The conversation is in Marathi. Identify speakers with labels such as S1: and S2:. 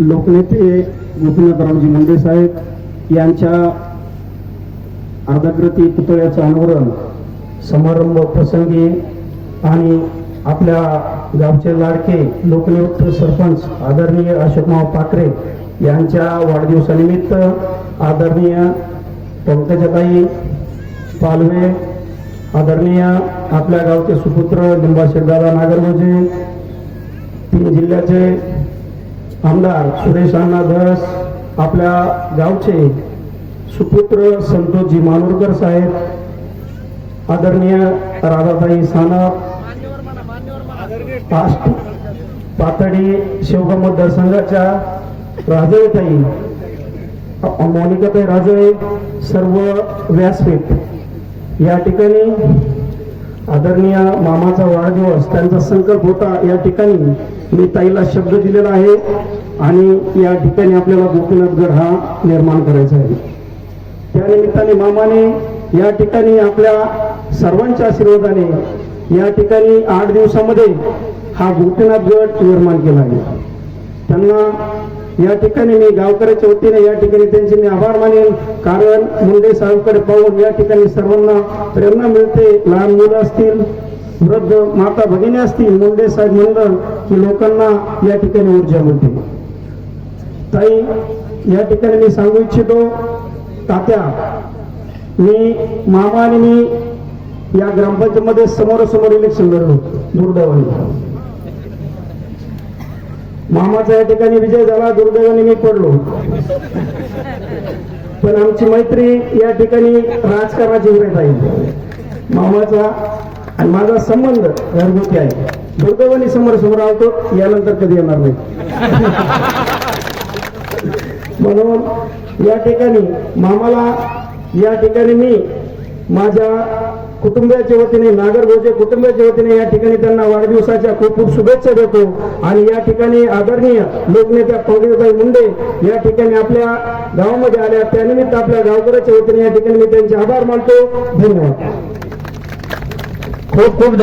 S1: लोकनेते गोपीनाथरावजी मुंडे साहेब यांच्या अर्धकृती पुतळ्याचं अनावरण समारंभ प्रसंगी आणि आपल्या गावचे लाडके लोकनियुक्त सरपंच आदरणीय अशोकमाव पाकरे यांच्या वाढदिवसानिमित्त आदरणीय पंकजताई पालवे आदरणीय आपल्या गावचे सुपुत्र लिंबाशेठदादा नागरगोजे तीन जिल्ह्याचे आमदार सुरेश अण्णा धस आपल्या गावचे सुपुत्र संतोषजी मानोरकर साहेब आदरणीय राधाताई सानप पातळी शेवगाव मतदारसंघाच्या राजळताई मोनिकाताई राजळे सर्व व्यासपीठ. या ठिकाणी आदरणीय मामाचा वाढदिवस त्यांचा संकल्प होता या ठिकाणी मी ताईला शब्द दिलेला आहे आणि या ठिकाणी आपल्याला गोपीनाथगड हा निर्माण करायचा आहे. त्यानिमित्ताने मामाने या ठिकाणी आपल्या सर्वांच्या आशीर्वादाने या ठिकाणी आठ दिवसामध्ये हा गोपीनाथगड निर्माण केला आहे. त्यांना या ठिकाणी मी गावकऱ्याच्या वतीने या ठिकाणी त्यांचे मी आभार मानेन. कारण मुंडे साहेबकडे पाहून या ठिकाणी सर्वांना प्रेरणा मिळते. लहान मुलं असतील वृद्ध माता भगिनी असतील मुंडे साहेब मंडळ की लोकांना या ठिकाणी ऊर्जा मिळते. ताई या ठिकाणी मी सांगू इच्छितो तात्या मी मामा आणि मी या ग्रामपंचायतमध्ये समोरासमोर इलेक्शन लढलो दुर्दैवाने. मामाचा या ठिकाणी विजय झाला दुर्दैवाने मी पडलो. पण आमची मैत्री या ठिकाणी राजकारणाची उभे राहील मामाचा आणि माझा संबंध घरगुती आहे. दुर्दैवाने समोर समोर आवतो यानंतर कधी येणार नाही. म्हणून या ठिकाणी मामाला या ठिकाणी मी माझ्या कुटुंबियाच्या वतीने नागरभोजे कुटुंबियाच्या वतीने या ठिकाणी त्यांना वाढदिवसाच्या खूप खूप शुभेच्छा देतो. आणि या ठिकाणी आदरणीय लोकनेत्या पंकजाताई मुंडे या ठिकाणी आपल्या गावामध्ये आल्या. त्यानिमित्त आपल्या गावकऱ्याच्या वतीने या ठिकाणी मी त्यांचे आभार मानतो. धन्यवाद.
S2: खूप खूप